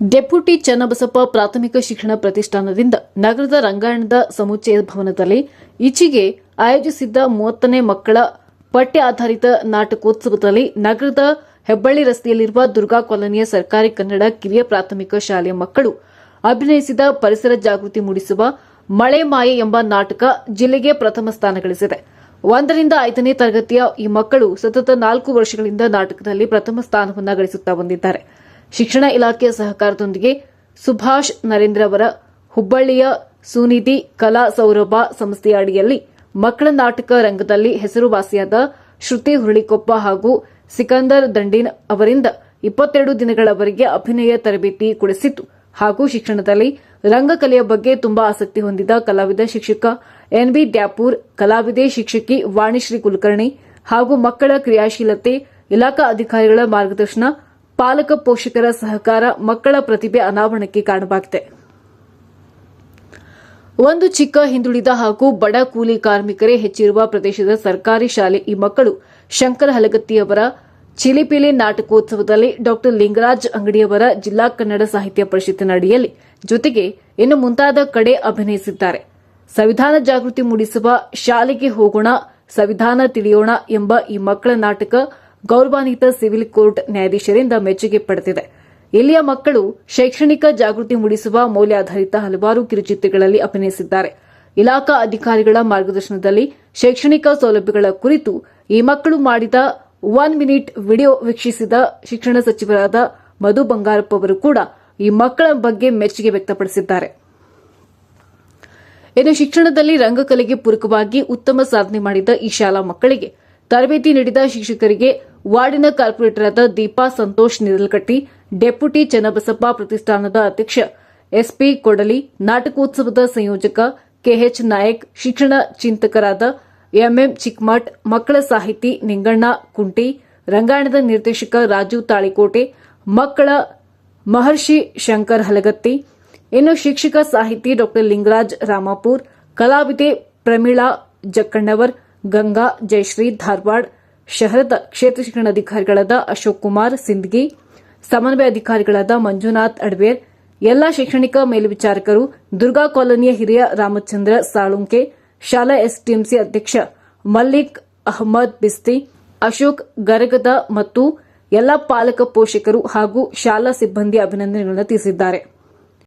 Deputy Channabasappa ಪ್ರಾಥಮಿಕ ಶಿಕ್ಷಣ ಪ್ರತಿಷ್ಠಾನದಿಂದ ನಗರದ ರಂಗಾಯಣದ ಸಮುಚ್ಚಯ ಭವನದಲ್ಲಿ ಈಚೆಗೆ ಆಯೋಜಿಸಿದ್ದ ಮೂವತ್ತನೇ ಮಕ್ಕಳ ಪಠ್ಯ ಆಧಾರಿತ ನಾಟಕೋತ್ಸವದಲ್ಲಿ ನಗರದ ಹೆಬ್ಬಳ್ಳಿ ರಸ್ತೆಯಲ್ಲಿರುವ ದುರ್ಗಾ ಕಾಲೋನಿಯ ಸರ್ಕಾರಿ ಕನ್ನಡ ಕಿರಿಯ ಪ್ರಾಥಮಿಕ ಶಾಲೆಯ ಮಕ್ಕಳು ಅಭಿನಯಿಸಿದ ಪರಿಸರ ಜಾಗೃತಿ ಮೂಡಿಸುವ ಮಳೆ ಮಾಯೆ ಎಂಬ ನಾಟಕ ಜಿಲ್ಲೆಗೆ ಪ್ರಥಮ ಸ್ಥಾನ ಗಳಿಸಿದೆ. ಒಂದರಿಂದ ಐದನೇ ತರಗತಿಯ ಈ ಮಕ್ಕಳು ಸತತ ನಾಲ್ಕು ವರ್ಷಗಳಿಂದ ನಾಟಕದಲ್ಲಿ ಪ್ರಥಮ ಸ್ಥಾನವನ್ನು ಗಳಿಸುತ್ತಾ ಬಂದಿದ್ದಾರೆ. ಶಿಕ್ಷಣ ಇಲಾಖೆಯ ಸಹಕಾರದೊಂದಿಗೆ ಸುಭಾಷ್ ನರೇಂದ್ರ ಅವರ ಹುಬ್ಬಳ್ಳಿಯ ಸುನಿಧಿ ಕಲಾ ಸೌರಭ ಸಂಸ್ಥೆಯ ಅಡಿಯಲ್ಲಿ ಮಕ್ಕಳ ನಾಟಕ ರಂಗದಲ್ಲಿ ಹೆಸರುವಾಸಿಯಾದ ಶ್ರುತಿ ಹುರುಳಿಕೊಪ್ಪ ಹಾಗೂ ಸಿಕಂದರ್ ದಂಡಿನ್ ಅವರಿಂದ ಇಪ್ಪತ್ತೆರಡು ದಿನಗಳವರೆಗೆ ಅಭಿನಯ ತರಬೇತಿ ಕೊಡಿಸಿತ್ತು ಹಾಗೂ ಶಿಕ್ಷಣದಲ್ಲಿ ರಂಗಕಲೆಯ ಬಗ್ಗೆ ತುಂಬಾ ಆಸಕ್ತಿ ಹೊಂದಿದ ಕಲಾವಿದ ಶಿಕ್ಷಕ ಎನ್ಬಿ ಡ್ಯಾಪೂರ್ ಕಲಾವಿದೆ ಶಿಕ್ಷಕಿ ವಾಣಿಶ್ರೀ ಕುಲಕರ್ಣಿ ಹಾಗೂ ಮಕ್ಕಳ ಕ್ರಿಯಾಶೀಲತೆ ಇಲಾಖಾ ಅಧಿಕಾರಿಗಳ ಮಾರ್ಗದರ್ಶನ ಪಾಲಕ ಪೋಷಕರ ಸಹಕಾರ ಮಕ್ಕಳ ಪ್ರತಿಭೆ ಅನಾವರಣಕ್ಕೆ ಕಾರಣವಾಗಿದೆ. ಒಂದು ಚಿಕ್ಕ ಹಿಂದುಳಿದ ಹಾಗೂ ಬಡ ಕೂಲಿ ಕಾರ್ಮಿಕರೇ ಹೆಚ್ಚಿರುವ ಪ್ರದೇಶದ ಸರ್ಕಾರಿ ಶಾಲೆ ಈ ಮಕ್ಕಳು ಶಂಕರ ಹಲಗತ್ತಿಯವರ ಚಿಲಿಪಿಲಿ ನಾಟಕೋತ್ಸವದಲ್ಲಿ ಡಾ ಲಿಂಗರಾಜ್ ಅಂಗಡಿಯವರ ಜಿಲ್ಲಾ ಕನ್ನಡ ಸಾಹಿತ್ಯ ಪರಿಷತ್ತಿನ ಅಡಿಯಲ್ಲಿ ಜೊತೆಗೆ ಇನ್ನು ಮುಂತಾದ ಕಡೆ ಅಭಿನಯಿಸಿದ್ದಾರೆ. ಸಂವಿಧಾನ ಜಾಗೃತಿ ಮೂಡಿಸುವ ಶಾಲೆಗೆ ಹೋಗೋಣ, ಸಂವಿಧಾನ ತಿಳಿಯೋಣ ಎಂಬ ಈ ಮಕ್ಕಳ ನಾಟಕ ಗೌರವಾನ್ವಿತ ಸಿವಿಲ್ ಕೋರ್ಟ್ ನ್ಯಾಯಾಧೀಶರಿಂದ ಮೆಚ್ಚುಗೆ ಪಡೆದಿದೆ. ಇಲ್ಲಿಯ ಮಕ್ಕಳು ಶೈಕ್ಷಣಿಕ ಜಾಗೃತಿ ಮೂಡಿಸುವ ಮೌಲ್ಯಾಧಾರಿತ ಹಲವಾರು ಕಿರುಚಿತ್ರಗಳಲ್ಲಿ ಅಭಿನಯಿಸಿದ್ದಾರೆ. ಇಲಾಖಾ ಅಧಿಕಾರಿಗಳ ಮಾರ್ಗದರ್ಶನದಲ್ಲಿ ಶೈಕ್ಷಣಿಕ ಸೌಲಭ್ಯಗಳ ಕುರಿತು ಈ ಮಕ್ಕಳು ಮಾಡಿದ ಒನ್ ಮಿನಿಟ್ ವಿಡಿಯೋ ವೀಕ್ಷಿಸಿದ ಶಿಕ್ಷಣ ಸಚಿವರಾದ ಮಧು ಬಂಗಾರಪ್ಪ ಅವರು ಕೂಡ ಈ ಮಕ್ಕಳ ಬಗ್ಗೆ ಮೆಚ್ಚುಗೆ ವ್ಯಕ್ತಪಡಿಸಿದ್ದಾರೆ. ಇನ್ನು ಶಿಕ್ಷಣದಲ್ಲಿ ರಂಗಕಲೆಗೆ ಪೂರಕವಾಗಿ ಉತ್ತಮ ಸಾಧನೆ ಮಾಡಿದ ಈ ಶಾಲಾ ಮಕ್ಕಳಿಗೆ ತರಬೇತಿ ನೀಡಿದ ಶಿಕ್ಷಕರಿಗೆ ವಾರ್ಡಿನ ಕಾರ್ಪೊರೇಟರ್ ಆದ ದೀಪಾ ಸಂತೋಷ್ ನಿರಲ್ಕಟ್ಟಿ ಡೆಪ್ಯೂಟಿ ಚನ್ನಬಸಪ್ಪ ಪ್ರತಿಷ್ಠಾನದ ಅಧ್ಯಕ್ಷ ಎಸ್ಪಿ ಕೊಡಲಿ, ನಾಟಕೋತ್ಸವದ ಸಂಯೋಜಕ ಕೆಎಚ್ ನಾಯಕ್, ಶಿಕ್ಷಣ ಚಿಂತಕರಾದ ಎಂಎಂ ಚಿಕ್ಮಠ್ ಮಕ್ಕಳ ಸಾಹಿತಿ ನಿಂಗಣ್ಣ ಕುಂಟಿ, ರಂಗಾಯಣದ ನಿರ್ದೇಶಕ ರಾಜು ತಾಳಿಕೋಟೆ, ಮಕ್ಕಳ ಮಹರ್ಷಿ ಶಂಕರ್ ಹಲಗತ್ತಿ, ಇನ್ನು ಶಿಕ್ಷಕ ಸಾಹಿತಿ ಡಾ ಲಿಂಗರಾಜ್ ರಾಮಾಪುರ್, ಕಲಾವಿದೆ ಪ್ರಮೀಳಾ ಜಕ್ಕಣ್ಣವರ್, ಗಂಗಾ ಜಯಶ್ರೀ ಧಾರವಾಡ ಶಹರದ ಕ್ಷೇತ್ರ ಶಿಕ್ಷಣಾಧಿಕಾರಿಗಳಾದ ಅಶೋಕ್ ಕುಮಾರ್ ಸಿಂದ್ಗಿ, ಸಮನ್ವಯ ಅಧಿಕಾರಿಗಳಾದ ಮಂಜುನಾಥ್ ಅಡ್ವೇರ್, ಎಲ್ಲಾ ಶೈಕ್ಷಣಿಕ ಮೇಲ್ವಿಚಾರಕರು, ದುರ್ಗಾ ಕಾಲೋನಿಯ ಹಿರಿಯ ರಾಮಚಂದ್ರ ಸಾಳುಂಕೆ, ಶಾಲಾ ಎಸ್ಟಿಎಂಸಿ ಅಧ್ಯಕ್ಷ ಮಲ್ಲಿಕ್ ಅಹಮದ್ ಬಿಸ್ತಿ, ಅಶೋಕ್ ಗರಗದ ಮತ್ತು ಎಲ್ಲಾ ಪಾಲಕ ಪೋಷಕರು ಹಾಗೂ ಶಾಲಾ ಸಿಬ್ಬಂದಿ ಅಭಿನಂದನೆಗಳನ್ನು ತಿಳಿಸಿದ್ದಾರೆ.